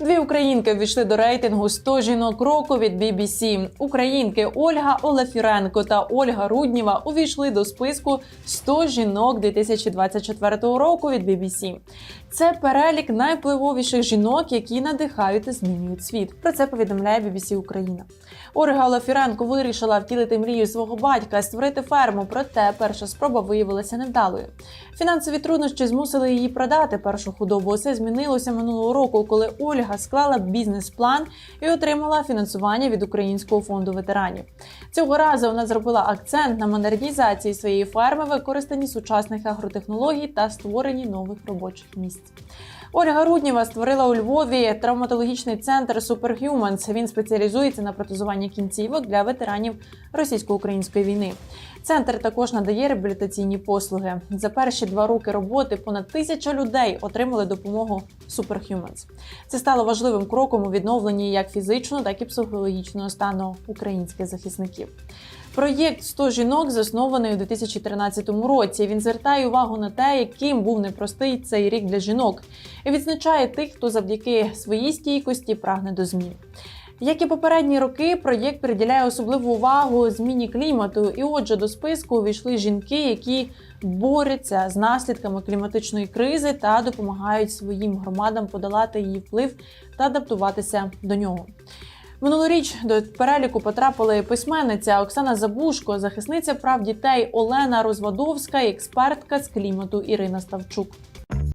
Дві українки ввійшли до рейтингу 100 жінок року від BBC. Українки Ольга Олефіренко та Ольга Рудніва увійшли до списку 100 жінок 2024 року від BBC. Це перелік найвпливовіших жінок, які надихають та змінюють світ. Про це повідомляє BBC Україна. Ольга Олефіренко вирішила втілити мрію свого батька створити ферму, проте перша спроба виявилася невдалою. Фінансові труднощі змусили її продати першу худобу. Це змінилося минулого року, коли Ольга склала бізнес-план і отримала фінансування від Українського фонду ветеранів. Цього разу вона зробила акцент на модернізації своєї ферми, використанні сучасних агротехнологій та створенні нових робочих місць. Ольга Рудніва створила у Львові травматологічний центр Superhumans. Він спеціалізується на протезуванні кінцівок для ветеранів російсько-української війни. Центр також надає реабілітаційні послуги. За перші два роки роботи понад тисяча людей отримали допомогу Superhumans. Це стало важливим кроком у відновленні як фізичного, так і психологічного стану українських захисників. Проєкт «100 жінок заснований у 2013 році. Він звертає увагу на те, яким був непростий цей рік для жінок, і відзначає тих, хто завдяки своїй стійкості прагне до змін. Як і попередні роки, проєкт приділяє особливу увагу зміні клімату, і отже, до списку увійшли жінки, які борються з наслідками кліматичної кризи та допомагають своїм громадам подолати її вплив та адаптуватися до нього. Минулоріч до переліку потрапили письменниця Оксана Забушко, захисниця прав дітей Олена Розвадовська експертка з клімату Ірина Ставчук.